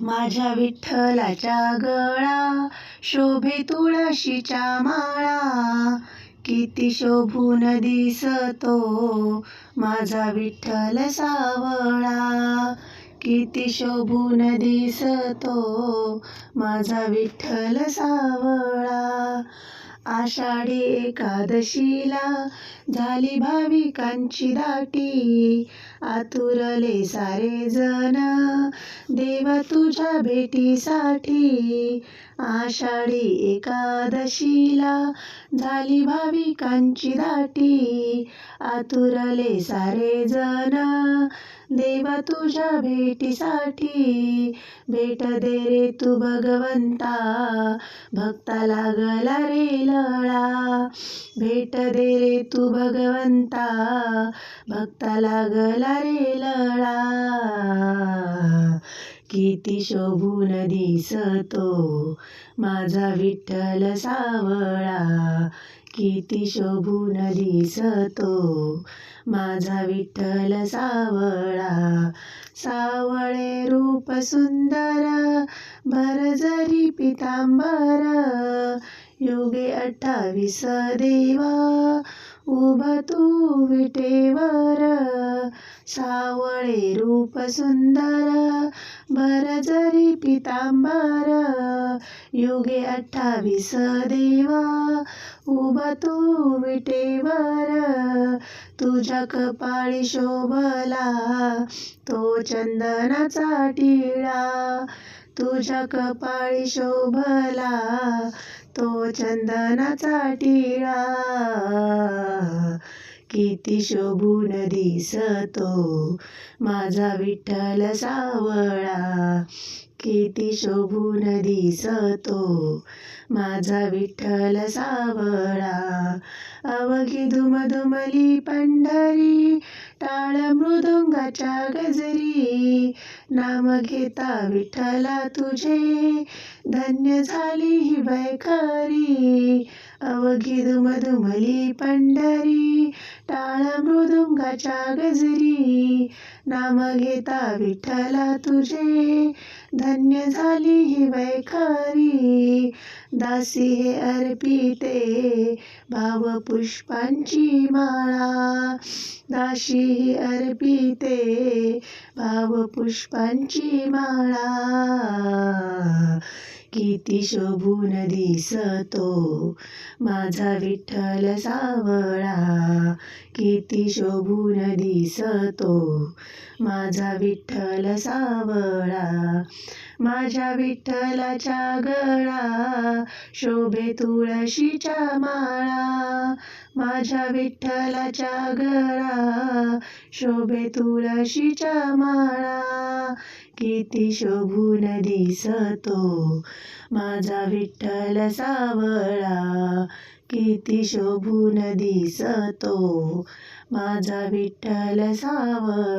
माझ्या विठ्ठलाच्या गळा शोभे तुळशीच्या माळा. किती शोभून दिसतो माझा विठ्ठल सावळा. किती शोभून दिसतो माझा विठ्ठल सावळा. आषाढी एकादशीला झाली भाविकांची दाटी. आतुरले सारे जण देवा तुझ्या भेटीसाठी. आषाढी एकादशीला झाली भाविकांची दाटी. आतुरले सारे जण देवा तुझ्या भेटीसाठी. भेट दे रे तू भगवंता. भक्ता लागला रे लळा. भेट दे रे तू भगवंता. भक्ता लागला रे लळा. किती शोभून दिसतो. माझा विठ्ठल सावळा किती शोभून दिसतो. माझा विठ्ठल सावळा सावळे रूप सुंदर भरजरी पितांबर योगे अठ्ठावीस देवा उभा तू विटेवर. सावळे रूप सुंदर भरजरी पितांबर युगे अठ्ठावीस देवा उभा तू विटेवर तुझ्या कपाळी शोभला तो चंदनाचा टिळा तुझ्या कपाळी शोभला तो चंदनाचा टिळा. किती शोभून दिसतो माझा विठ्ठल सावळा. किती शोभून दिसतो माझा विठ्ठल सावळा. अवघी धुमधुमली पंढरी टाळ मृदुंगाच्या गजरी. नाम घेता विठ्ठला तुझे. धन्य झाली ही बैकारी. अवघी दुमधुमली पंढरी. टाळ मृदुंगाच्या गजरी. नाम घेता विठ्ठला तुझे. धन्य झाली ही वैखारी दासी हे अर्पिते भाव पुष्पांची माळा. दाशी ही अर्पिते भाव पुष्पांची माळा. किती शोभून दिसतो माझा विठ्ठल सावळा. किती शोभून दिसतो माझा विठ्ठल सावळा. माझ्या विठ्ठलाच्या गळा शोभे तुळशीच्या माळा. माझ्या विठ्ठलाच्या गळा शोभे तुळशीच्या माळा. किती शोभून दिसतो माझा विठ्ठल सावळा. किती शोभून दिसतो माझा विठ्ठल सावळा.